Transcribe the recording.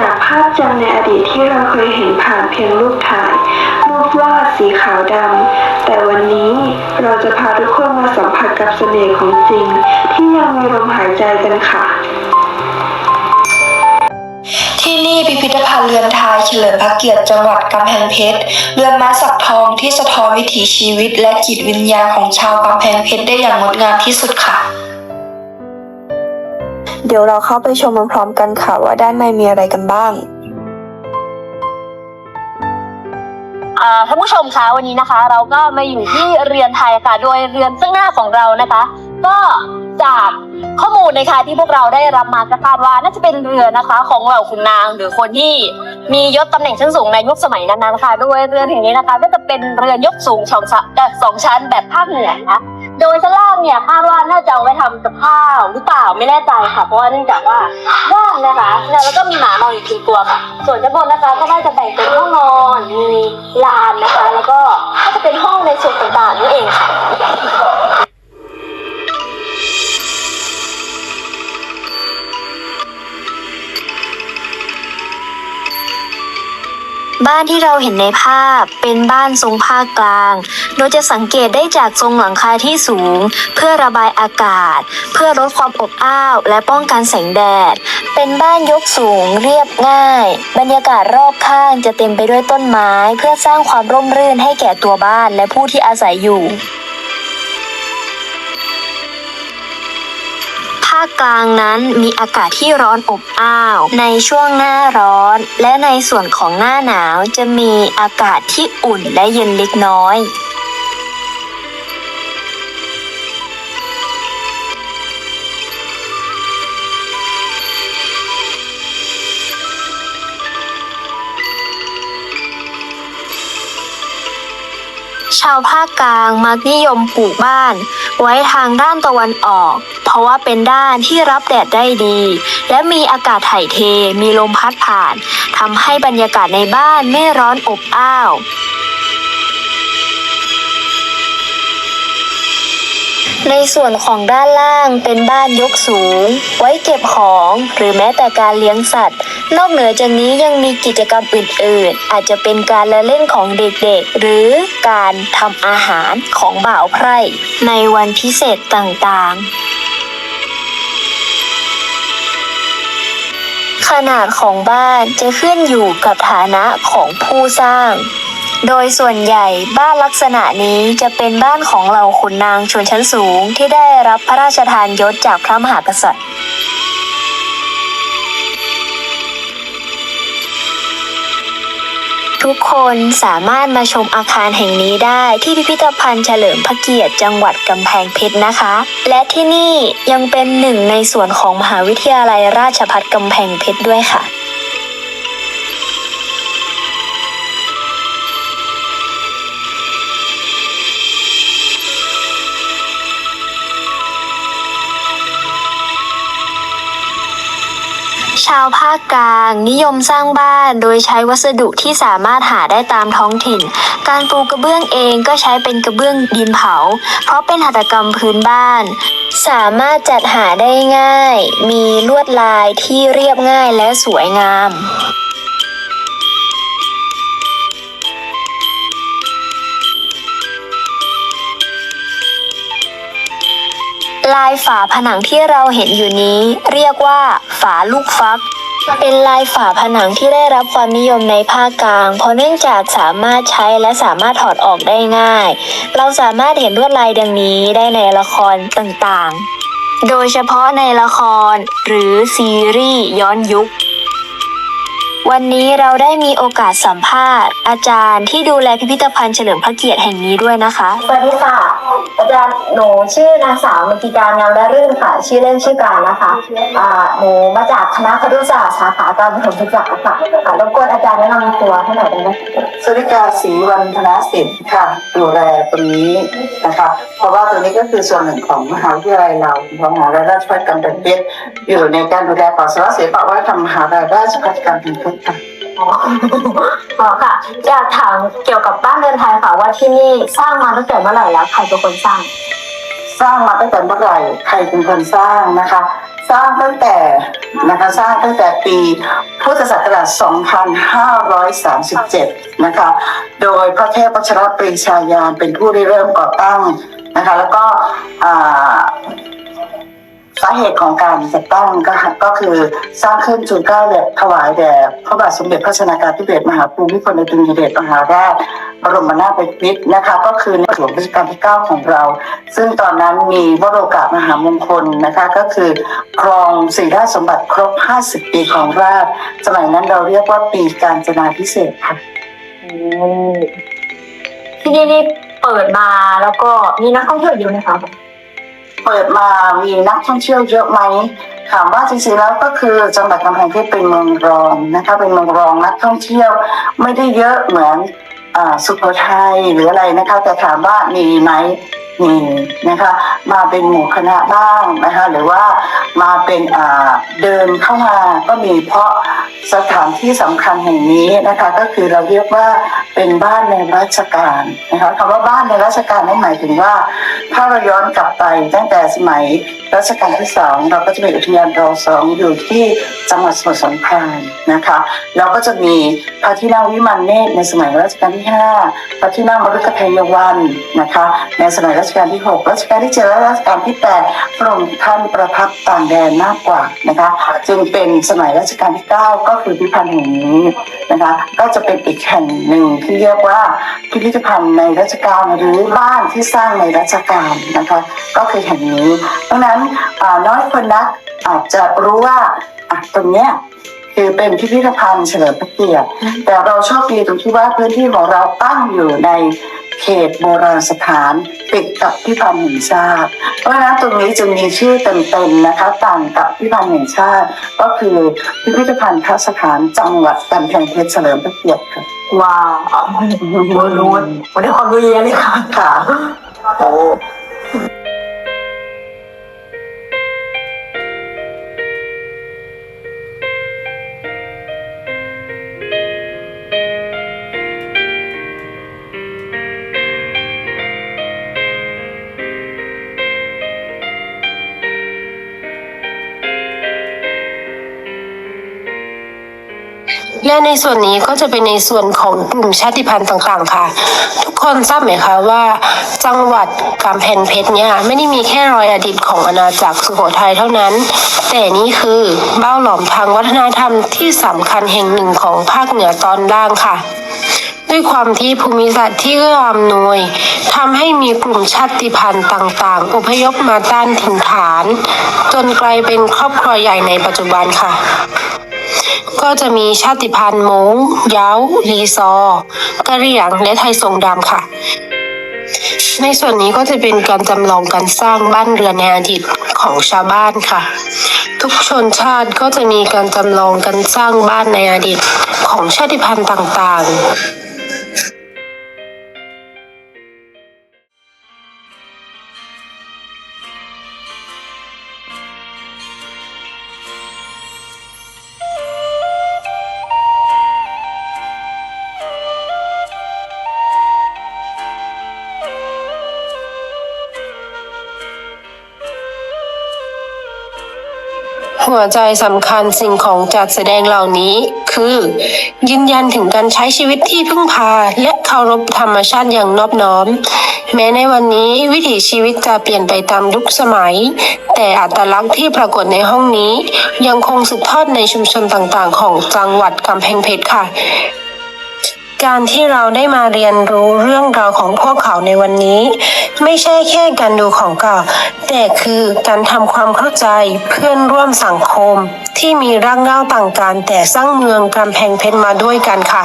จากภาพจำในอดีตที่เราเคยเห็นผ่านเพียงรูปถ่าย รูปวาดสีขาวดำ แต่วันนี้เราจะพาทุกคนมาสัมผัสกับเสน่ห์ของจริง ที่ยังมีลมหายใจกันค่ะที่นี่พิพิธภัณฑ์เรือนไทยเฉลิมพระเกียรติจังหวัดกำแพงเพชร เรือนไม้สักทองที่สะท้อนวิถีชีวิตและจิตวิญญาณของชาวกำแพงเพชรได้อย่างงดงามที่สุดค่ะ เดี๋ยวเราเข้าไปชมพร้อมๆกันค่ะว่าด้านในมีอะไรกันบ้างอ่าท่านผู้ชมคะวันนี้นะคะ เราก็มาอยู่ที่เรือนไทยค่ะ โดยเรือนข้างหน้าของเรานะคะ ก็จากข้อมูลนะคะที่พวกเราได้รับมาก็คาดว่าน่าจะเป็นเรือนนะคะ ของเหล่าขุนนาง หรือคนที่มียศตำแหน่งชั้นสูงในยุคสมัยนั้นๆค่ะโดยเรือนแห่งนี้นะคะ ก็จะเป็นเรือนยกสูงสองชั้นเอ่อสองชั้นแบบภาคเหนือนะ โดยชั้นล่างเนี่ยคาดว่าน่าจะเอาไว้ทำกับข้าวหรือเปล่าไม่แน่ใจค่ะ เพราะว่าเนื่องจากว่าว่างนะคะแล้วก็มีหมานอนอยู่ทีตัวค่ะ ส่วนชั้นบนนะคะก็น่าจะแบ่งเป็นห้องนอนมีลานนะคะ แล้วก็ก็จะเป็นห้องในส่วนต่างๆนี่เองค่ะานที่เราเห็นในภาพเป็นบ้านทรงภาคกลาง โดยจะสังเกตได้จากทรงหลังคาที่สูง เพื่อระบายอากาศ เพื่อลดความอบอ้าว และป้องกันแสงแดด เป็นบ้านยกสูงเรียบง่าย บรรยากาศรอบข้างจะเต็มไปด้วยต้นไม้ เพื่อสร้างความร่มรื่นให้แก่ตัวบ้านและผู้ที่อาศัยอยู่าคกลางนั้นมีอากาศที่ร้อนอบอ้าว ในช่วงหน้าร้อน และในส่วนของหน้าหนาวจะมีอากาศที่อุ่นและเย็นเล็กน้อย ชาวภาคกลางมักนิยมปลูกบ้าน ไว้ทางด้านตะวันออก เพราะว่าเป็นด้านที่รับแดดได้ดี และมีอากาศถ่ายเทมีลมพัดผ่านทำให้บรรยากาศในบ้านไม่ร้อนอบอ้าวในส่วนของด้านล่างเป็นบ้านยกสูง ไว้เก็บของหรือแม้แต่การเลี้ยงสัตว์ นอกเหนือจากนี้ยังมีกิจกรรมอื่นๆ อาจจะเป็นการละเล่นของเด็กๆ หรือการทำอาหารของบ่าวไพร่ ในวันพิเศษต่างๆขนาดของบ้านจะขึ้นอยู่กับฐานะของผู้สร้าง โดยส่วนใหญ่บ้านลักษณะนี้จะเป็นบ้านของเหล่าขุนนางชนชั้นสูงที่ได้รับพระราชทานยศจากพระมหากษัตริย์ ทุกคนสามารถมาชมอาคารแห่งนี้ได้ที่พิพิธภัณฑ์เฉลิมพระเกียรติจังหวัดกำแพงเพชรนะคะ และที่นี่ยังเป็นหนึ่งในส่วนของมหาวิทยาลัยราชภัฏกำแพงเพชรด้วยค่ะ ชาวภาคกลางนิยมสร้างบ้านโดยใช้วัสดุที่สามารถหาได้ตามท้องถิ่น การปูกระเบื้องเองก็ใช้เป็นกระเบื้องดินเผา เพราะเป็นหัตถกรรมพื้นบ้าน สามารถจัดหาได้ง่าย มีลวดลายที่เรียบง่ายและสวยงาม ลายฝาผนังที่เราเห็นอยู่นี้ เรียกว่า ฝาลูกฟัก เป็นลายฝาผนังที่ได้รับความนิยมในภาคกลาง เพราะเนื่องจากสามารถใช้และสามารถถอดออกได้ง่าย เราสามารถเห็นลวดลายดังนี้ได้ในละครต่างๆ โดยเฉพาะในละครหรือซีรีส์ย้อนยุค วันนี้เราได้มีโอกาสสัมภาษณ์ อาจารย์ที่ดูแลพิพิธภัณฑ์เฉลิมพระเกียรติแห่งนี้ด้วยนะคะ สวัสดีค่ะ อาจารย์หนูชื่อนางสาวมติการงามและรื่นค่ะ ชื่อเล่นชื่อการนะคะอ่าหนูมาจากคณะครุศาสตร์สาขาการประถมศึกษาค่ะค่ะรบกวนอาจารย์แนะนำตัวให้หน่อยได้ไหมสวัสดิกาศรีวันธนสิทธิ์ค่ะ ดูแลตรงนี้นะคะเพราะว่าตรงนี้ก็คือส่วนหนึ่งของมหาวิทยาลัยเราของมหาวิทยาลัยราชภัฏกำแพงเพชร อยู่ในการดูแลป่าสารศิลปวัฒนธรรมมหาวิทยาลัยราชภัฏกำแพงเพชรค่ะ อ๋ออ๋อค่ะอยากถามเกี่ยวกับบ้านเรือนไทยค่ะว่าที่นี่สร้างมาตั้งแต่เมื่อไหร่แล้วใครเป็นคนสร้าง สร้างมาตั้งแต่เมื่อไหร่ใครเป็นคนสร้างนะคะ สร้างตั้งแต่นะคะสร้างตั้งแต่ปีพุทธศักราช 2537 นะคะ โดยพระเทพวัชรปรีชายานเป็นผู้ริเริ่มก่อตั้งนะคะ แล้วก็อ่า สาเหตุของการจัดตั้งก็ก็คือสร้างขึ้นจุดเก้าแด่ถวายแด่พระบาทสมเด็จพระชนากาธิเบศรมหาภูมิพลอดุลยเดชมหาราชบรมนาถบพิตรนะคะ ก็คือในหลวงรัชกาลที่ 9 ของเรา ซึ่งตอนนั้นมีวโรกาสมหามงคลนะคะ ก็คือครองสี่ราชสมบัติครบ 50 ปีของราช สมัยนั้นเราเรียกว่าปีการจนาพิเศษค่ะที่นี่เปิดมาแล้วก็มีนักท่องเที่ยวเยอะไหมคะ ปิดมามีนักท่องเที่ยวเยอะไหมถามว่าจริงๆแล้วก็คือจังหวัดกำแพงเพชรเป็นเมืองรองนะคะเป็นเมืองรองนักท่องเที่ยวไม่ได้เยอะเหมือนอ่าสุโขทัยหรืออะไรนะคะแต่ถามว่ามีไหม มีนะคะ มาเป็นหมู่คณะบ้างนะคะหรือว่ามาเป็นเดินเข้ามาก็มีเพราะสถานที่สำคัญแห่งนี้นะคะ ก็คือเราเรียกว่าเป็นบ้านในราชการนะคะคำว่าบ้านในราชการนั่นหมายถึงว่า ถ้าเราย้อนกลับไปตั้งแต่สมัยรัชกาลที่สองเราก็จะมีอุทยานรอสองอยู่ที่จังหวัดสมุทรสงครามนะคะแล้วก็จะมีพระที่นั่งวิมานเนตรในสมัยรัชกาลที่ห้าพระที่นั่งมฤคทยวันนะคะ ในสมัยรัชชกาลที่หกรัชกาลที่เจ็ดและรัชกาลที่แปดพระองค์ท่านประทับต่างแดนมากกว่านะคะจึงเป็นสมัยรัชกาลที่เก้าก็คือพิพิธภัณฑ์แห่งนี้นะคะก็จะเป็นอีกแห่งหนึ่งที่เรียกว่าพิพิธภัณฑ์ในรัชกาลหรือบ้านที่สร้างในรัชกาลนะคะก็คือแห่งนี้ดังนั้นน้อยคนนักอาจจะรู้ว่าตรงเนี้ยคือเป็นพิพิธภัณฑ์เฉลิมพระเกียรติแต่เราโชคดีตรงที่ว่าพื้นที่ของเราตั้งอยู่ใน เขตโบราณสถาน ติดกับพิพิธภัณฑ์แห่งชาติ เพราะฉะนั้นตรงนี้จึงมีชื่อเต็มๆนะคะต่างกับพิพิธภัณฑ์แห่งชาติ ก็คือพิพิธภัณฑ์สถานจังหวัดกำแพงเพชรเฉลิมพระเกียรติค่ะว้าวรู้รู้วันนี้ความรู้เยอะเลยค่ะค่ะโอ้ และในส่วนนี้ก็จะเป็นในส่วนของกลุ่มชาติพันธุ์ต่างๆ ค่ะ ทุกคนทราบไหมคะว่าจังหวัดกำแพงเพชรเนี่ยไม่ได้มีแค่รอยอดีตของอาณาจักรสุโขทัยเท่านั้น แต่นี่คือเบ้าหลอมทางวัฒนธรรมที่สำคัญแห่งหนึ่งของภาคเหนือตอนล่างค่ะ ด้วยความที่ภูมิศาสตร์ที่เอื้ออำนวยทำให้มีกลุ่มชาติพันธุ์ต่างๆ อพยพมาต้านถิ่นฐาน จนกลายเป็นครอบครัวใหญ่ในปัจจุบันค่ะก็จะมีชาติพันธุ์มงย้าลีซอ กะเหรี่ยง และไทยทรงดำค่ะ ในส่วนนี้ก็จะเป็นการจำลองการสร้างบ้านเรือนในอดีตของชาวบ้านค่ะ ทุกชนชาติก็จะมีการจำลองการสร้างบ้านในอดีตของชาติพันธุ์ต่างๆ หัวใจสำคัญสิ่งของจัดแสดงเหล่านี้ คือ ยืนยันถึงการใช้ชีวิตที่พึ่งพา และเคารพธรรมชาติอย่างนอบน้อม แม้ในวันนี้วิถีชีวิตจะเปลี่ยนไปตามยุคสมัย แต่อัตลักษณ์ที่ปรากฏในห้องนี้ ยังคงสืบทอดในชุมชนต่างๆ ของจังหวัดกำแพงเพชรค่ะการที่เราได้มาเรียนรู้เรื่องราวของพวกเขาในวันนี้ ไม่ใช่แค่การดูของเก่า แต่คือการทำความเข้าใจเพื่อนร่วมสังคม ที่มีรากเหง้าต่างกันแต่สร้างเมืองกำแพงเพชรมาด้วยกันค่ะ